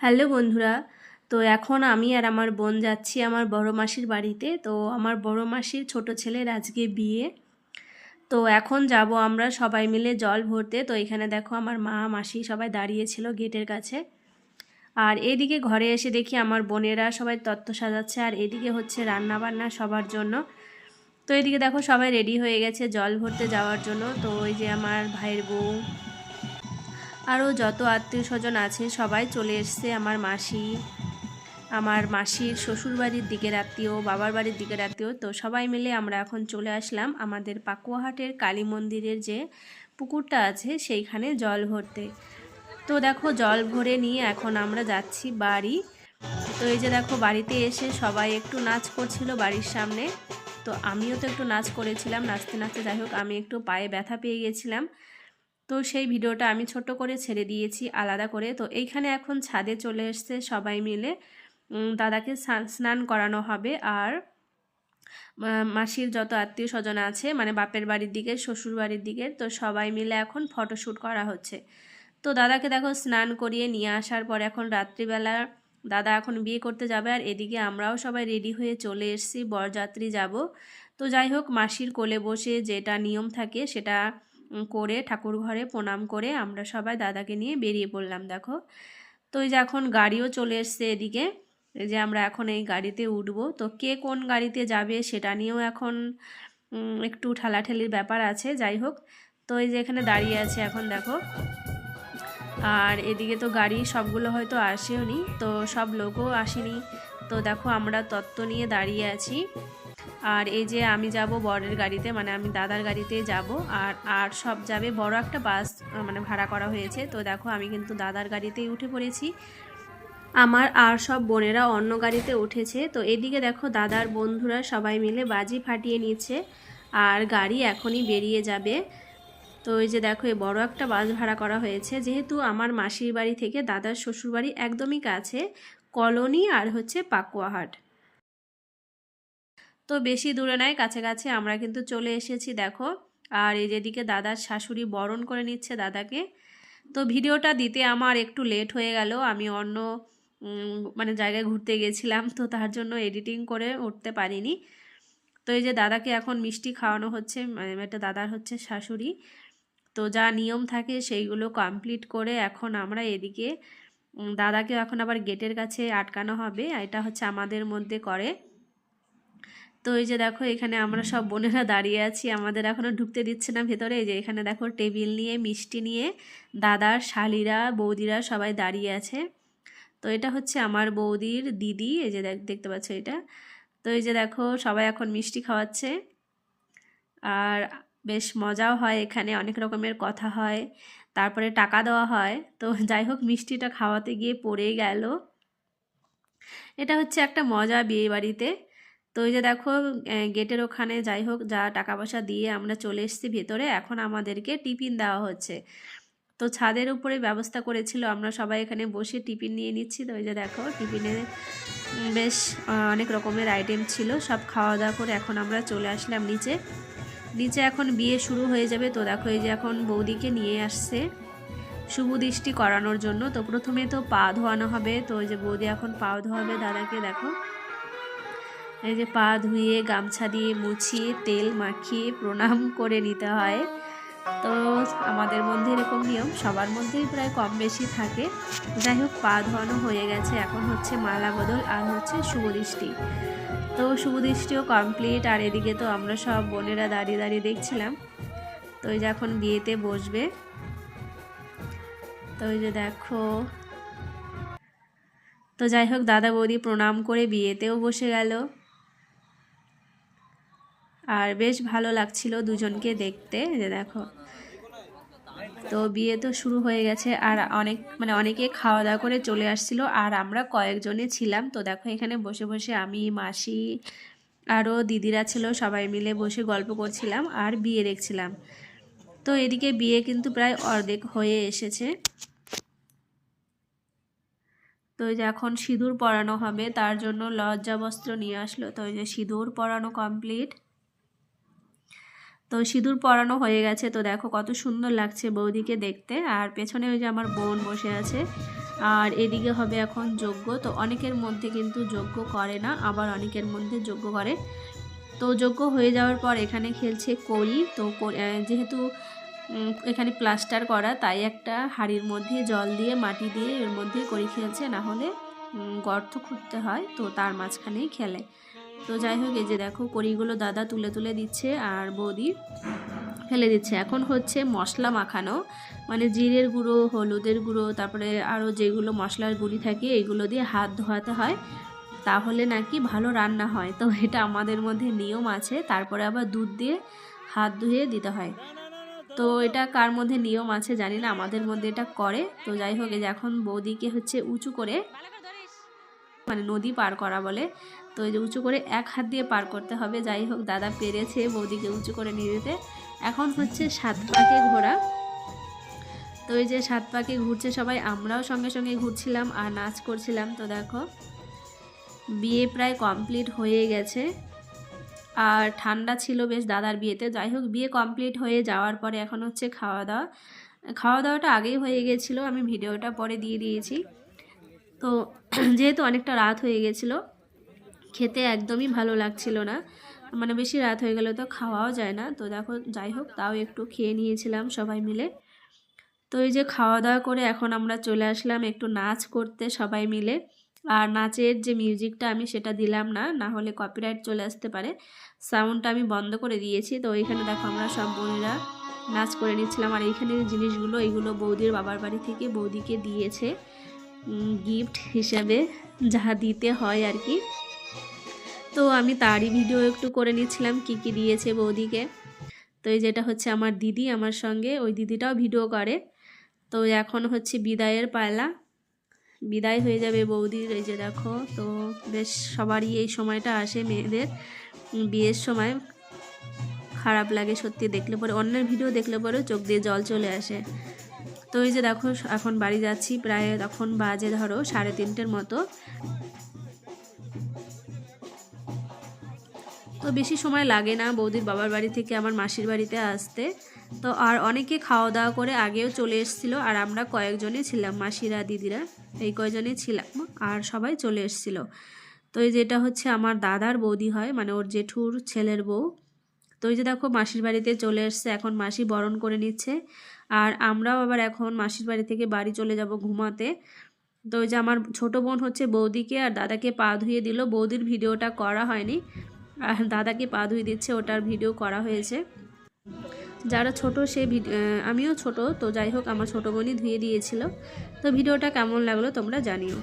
Hello বন্ধুরা, তো এখন আমি আর আমার বোন যাচ্ছি আমার বড় মাসির বাড়িতে। তো আমার বড় মাসির ছোট ছেলের আজকে বিয়ে। তো এখন যাব আমরা সবাই মিলে জল ভরতে। তো এখানে দেখো আমার মা, মাসি সবাই দাঁড়িয়েছিল গেটের কাছে। আর এদিকে ঘরে এসে দেখি আমার বোনেরা সবাই তত্ত্ব সাজাচ্ছে আর এদিকে হচ্ছে রান্না বান্না সবার জন্য। তো এদিকে দেখো সবাই রেডি হয়ে গেছে জল ভরতে যাওয়ার জন্য। তো ওই যে আমার ভাইয়ের বউ আরও যত আত্মীয় স্বজন আছে, সবাই চলে এসছে আমার মাসি, আমার মাসির শ্বশুরবাড়ির দিকের আত্মীয়, বাবার বাড়ির দিকের আত্মীয়। তো সবাই মিলে আমরা এখন চলে আসলাম আমাদের পাকুয়াহাটের কালী মন্দিরের যে পুকুরটা আছে, সেইখানে জল ভরতে। তো দেখো, জল ভরে নিয়ে এখন আমরা যাচ্ছি বাড়ি। তো এই যে দেখো, বাড়িতে এসে সবাই একটু নাচ করছিল বাড়ির সামনে। তো আমিও তো একটু নাচ করেছিলাম নাচতে নাচতে যাই হোক, আমি একটু পায়ে ব্যথা পেয়ে গেছিলাম। তো সেই ভিডিওটা আমি ছোট করে ছেড়ে দিয়েছি আলাদা করে। তো এইখানে এখন ছাদে চলে এসছে সবাই মিলে। দাদাকে স্নান- করানো হবে আর মাসির যত আত্মীয় স্বজন আছে মানে বাপের বাড়ির দিকে, শ্বশুর বাড়ির দিকে, তো সবাই মিলে এখন ফটোশ্যুট করা হচ্ছে। তো দাদাকে দেখো স্নান করিয়ে নিয়ে আসার পর এখন রাত্রিবেলা দাদা এখন বিয়ে করতে যাবে আর এদিকে আমরাও সবাই রেডি হয়ে চলে এসেছি, বরযাত্রী যাব। তো যাই হোক, মাসির কোলে বসে যেটা নিয়ম থাকে সেটা করে ঠাকুর ঘরে প্রণাম করে আমরা সবাই দাদাকে নিয়ে বেরিয়ে পড়লাম, দেখো। তো এই যে এখন গাড়িও চলে এসছে এদিকে। যে আমরা এখন এই গাড়িতে উঠবো। তো কে কোন গাড়িতে যাবে সেটা নিয়েও এখন একটু ঠেলাঠেলির ব্যাপার আছে, যাই হোক। তো এই যে এখানে দাঁড়িয়ে আছে এখন, দেখো। আর এদিকে তো গাড়ি সবগুলো হয়তো আসেও নি তো সব লোকও আসেনি। তো দেখো আমরা তত্ত্ব নিয়ে দাঁড়িয়ে আছি। আর এই যে আমি যাব বরের গাড়িতে মানে আমি দাদার গাড়িতে যাব, আর আর সব যাবে, বড় একটা বাস মানে ভাড়া করা হয়েছে। তো দেখো, আমি কিন্তু দাদার গাড়িতেই উঠে পড়েছি। আমার আর সব বোনেরা অন্য গাড়িতে উঠেছে। তো এদিকে দেখো, দাদার বন্ধুরা সবাই মিলে বাজি ফাটিয়ে নিচ্ছে, আর গাড়ি এখনই বেরিয়ে যাবে। তো এই যে দেখো, এই বড় একটা বাস ভাড়া করা হয়েছে। যেহেতু আমার মাসির বাড়ি থেকে দাদার শ্বশুর বাড়ি একদমই কাছে, কলোনি আর হচ্ছে পাকুয়াহাট। তো বেশি দূরে নয় কাছে কাছে আমরা কিন্তু চলে এসেছি, দেখো। আর এই যেদিকে দাদার শাশুড়ি বরণ করে নিচ্ছে দাদাকে, তো ভিডিওটা দিতে আমার একটু লেট হয়ে গেল। আমি অন্য মানে জায়গায় ঘুরতে গেছিলাম, তো তার জন্য এডিটিং করে উঠতে পারিনি। তো এই যে দাদাকে এখন মিষ্টি খাওয়ানো হচ্ছে মানে এটা দাদার হচ্ছে শাশুড়ি। তো যা নিয়ম থাকে সেইগুলো কমপ্লিট করে এখন আমরা এদিকে দাদাকে এখন আবার গেটের কাছে আটকানো হবে এটা হচ্ছে আমাদের মধ্যে করে। তো এই যে দেখো, এখানে আমরা সব বোনেরা দাঁড়িয়ে আছি। আমাদের এখনও ঢুকতে দিচ্ছে না ভেতরে। এই যে এখানে দেখো, টেবিল নিয়ে, মিষ্টি নিয়ে দাদার শালিরা, বৌদিরা সবাই দাঁড়িয়ে আছে। তো এটা হচ্ছে আমার বৌদির দিদি। এই যে দেখ- দেখতে পাচ্ছ এটা। তো এই যে দেখো, সবাই এখন মিষ্টি খাওয়াচ্ছে। আর বেশ মজাও হয় এখানে, অনেক রকমের কথা হয়। তারপরে টাকা দেওয়া হয়। তো যাই হোক, মিষ্টিটা খাওয়াতে গিয়ে পড়ে গেল। এটা হচ্ছে একটা মজা বিয়ে বাড়িতে তো এই যে দেখো গেটের ওখানে যাই হোক, যা টাকা পয়সা দিয়ে আমরা চলে এসেছি ভেতরে, এখন আমাদেরকে টিফিন দেওয়া হচ্ছে। তো ছাদের উপরে ব্যবস্থা করেছিল, আমরা সবাই এখানে বসে টিফিন নিয়ে নিচ্ছি। তো এই যে দেখো, টিফিনে বেশ অনেক রকমের আইটেম ছিল, সব খাওয়া দাওয়া করে এখন আমরা চলে আসলাম নিচে। নিচে এখন বিয়ে শুরু হয়ে যাবে, তো দেখো এই যে এখন বৌদিকে নিয়ে আসছে শুভ দৃষ্টি করানোর জন্য। তো প্রথমে তো পা ধোয়ানো হবে, তো ওই যে বৌদি এখন পা ধোয়াবে দাদাকে দেখো। এই যে পা ধুয়ে, গামছা দিয়ে মুছিয়ে, তেল মাখিয়ে প্রণাম করে নিতে হয়। তো আমাদের মধ্যে এরকম নিয়ম, সবার মধ্যেই প্রায় কম বেশি থাকে। যাই হোক, পা ধোয়ানো হয়ে গেছে, এখন হচ্ছে মালা বদল আর হচ্ছে শুভদৃষ্টি। তো শুভদৃষ্টিও কমপ্লিট আর এদিকে তো আমরা সব বোনেরা দাঁড়িয়ে দাঁড়িয়ে দেখছিলাম। তো এই যে এখন বিয়েতে বসবে। তো এই যে দেখো। তো যাই হোক, দাদা বৌদি প্রণাম করে বিয়েতেও বসে গেল। আর বেশ ভালো লাগছিল দুজনকে দেখতে, যে দেখো। তো বিয়ে তো শুরু হয়ে গেছে, আর অনেক মানে অনেকে খাওয়া দাওয়া করে চলে আসছিল, আর আমরা কয়েকজনে ছিলাম। তো দেখো, এখানে বসে বসে আমি, মাসি, আরও দিদিরা ছিল, সবাই মিলে বসে গল্প করছিলাম আর বিয়ে দেখছিলাম। তো এদিকে বিয়ে কিন্তু প্রায় অর্ধেক হয়ে এসেছে। তো এই যে এখন সিঁদুর পরানো হবে, তার জন্য লজ্জা বস্ত্র নিয়ে আসলো। তো এই যে সিঁদুর পরানো কমপ্লিট তো সিঁদুর পরানো হয়ে গেছে। তো দেখো কত সুন্দর লাগছে বৌদিকে দেখতে। আর পেছনে ওই যে আমার বোন বসে আছে। আর এদিকে হবে এখন যজ্ঞ। তো অনেকের মধ্যে কিন্তু যজ্ঞ করে না, আবার অনেকের মধ্যে যজ্ঞ করে। তো যজ্ঞ হয়ে যাওয়ার পর এখানে খেলছে কড়ি। তো যেহেতু এখানে প্লাস্টার করা, তাই একটা হাড়ির মধ্যে জল দিয়ে, মাটি দিয়ে এর মধ্যে কড়ি খেলছে। না হলে গর্ত খুঁড়তে হয়। তো তার মাঝখানেই খেলে। তো যাই হোক, এই যে দেখো, কড়িগুলো দাদা তুলে তুলে দিচ্ছে আর বৌদি ফেলে দিচ্ছে। এখন হচ্ছে মশলা মাখানো মানে জিরের গুঁড়ো, হলুদের গুঁড়ো, তারপরে আরও যেগুলো মশলার গুঁড়ি থাকে এইগুলো দিয়ে হাত ধোয়াতে হয়, তাহলে নাকি ভালো রান্না হয়। তো এটা আমাদের মধ্যে নিয়ম আছে, তারপরে আবার দুধ দিয়ে হাত ধুয়ে দিতে হয়। তো এটা কার মধ্যে নিয়ম আছে জানি না, আমাদের মধ্যে এটা করে। তো যাই হোক এখন বৌদিকে হচ্ছে উঁচু করে মানে নদী পার করা বলে। তো এই যে উঁচু করে এক হাত দিয়ে পার করতে হবে। যাই হোক, দাদা পেরেছে বৌদিকে উঁচু করে নিয়ে যেতে। এখন হচ্ছে সাত পাকে ঘোরা। তো এই যে সাত পাকে ঘুরছে সবাই, আমরাও সঙ্গে সঙ্গে ঘুরছিলাম আর নাচ করছিলাম। তো দেখো, বিয়ে প্রায় কমপ্লিট হয়ে গেছে। আর ঠান্ডা ছিল বেশ দাদার বিয়েতে। যাই হোক, বিয়ে কমপ্লিট হয়ে যাওয়ার পরে এখন হচ্ছে খাওয়া দাওয়া। খাওয়া দাওয়াটা আগেই হয়ে গেছিল, আমি ভিডিওটা পরে দিয়ে দিয়েছি। তো যেহেতু অনেকটা রাত হয়ে গেছিল, খেতে একদমই ভালো লাগছিল না। মানে বেশি রাত হয়ে গেলে তো খাওয়াও যায় না। তো দেখো, যাই হোক, তাও একটু খেয়ে নিয়েছিলাম সবাই মিলে। তো এই যে খাওয়া দাওয়া করে এখন আমরা চলে আসলাম একটু নাচ করতে সবাই মিলে। আর নাচের যে মিউজিকটা আমি সেটা দিলাম না না হলে কপিরাইট চলে আসতে পারে। সাউন্ডটা আমি বন্ধ করে দিয়েছি। তো এখানে দেখো, আমরা সব বোনেরা নাচ করে নিচ্ছিলাম। আর এইখানে জিনিসগুলো, এইগুলো বৌদির বাবার বাড়ি থেকে বৌদিকে দিয়েছে। গিফট হিসাবে যাহা দিতে হয় আর কি। তো আমি তারই ভিডিও একটু করে নিচ্ছিলাম, কি কি দিয়েছে বৌদিকে। তো এই যেটা হচ্ছে আমার দিদি আমার সঙ্গে, ওই দিদিটাও ভিডিও করে। তো এখন হচ্ছে বিদায়ের পালা। বিদায় হয়ে যাবে বৌদির, এই যে দেখো, তো বেশ সবারই এই সময়টা আসে মেয়েদের। বিয়ের সময় খারাপ লাগে সত্যি, দেখলে পরে, অন্যের ভিডিও দেখলে পরে চোখ দিয়ে জল চলে আসে। তো এই যে দেখো, এখন বাড়ি যাচ্ছি, প্রায় তখন বাজে ধরো সাড়ে তিনটের মতো। তো বেশি সময় লাগে না বৌদির বাবার বাড়ি থেকে আমার মাসির বাড়িতে আসতে। তো আর অনেকে খাওয়া দাওয়া করে আগেও চলে এসেছিল আর আমরা কয়েকজনই ছিলাম, মাসিরা, দিদিরা, এই কয়জনই ছিলাম আর সবাই চলে এসেছিল। তো এই যেটা হচ্ছে আমার দাদার বৌদি হয় মানে ওর জেঠুর ছেলের বউ। তো এই যে দেখো মাসির বাড়িতে চলে এসছে, এখন মাসি বরণ করে নিচ্ছে। আর আমরাও আবার এখন মাসির বাড়ি থেকে বাড়ি চলে যাব ঘুমাতে। তো ওই যে আমার ছোট বোন হচ্ছে বৌদিকে আর দাদাকে পা ধুয়ে দিল। বৌদির ভিডিওটা করা হয়নি। আর দাদাকে পা ধুয়ে দিচ্ছে, ওটার ভিডিও করা হয়েছে। যারা ছোট সে আমিও ছোট, তো যাই হোক, আমার ছোট বোনই ধুয়ে দিয়েছিল। তো ভিডিওটা কেমন লাগল তোমরা জানিও।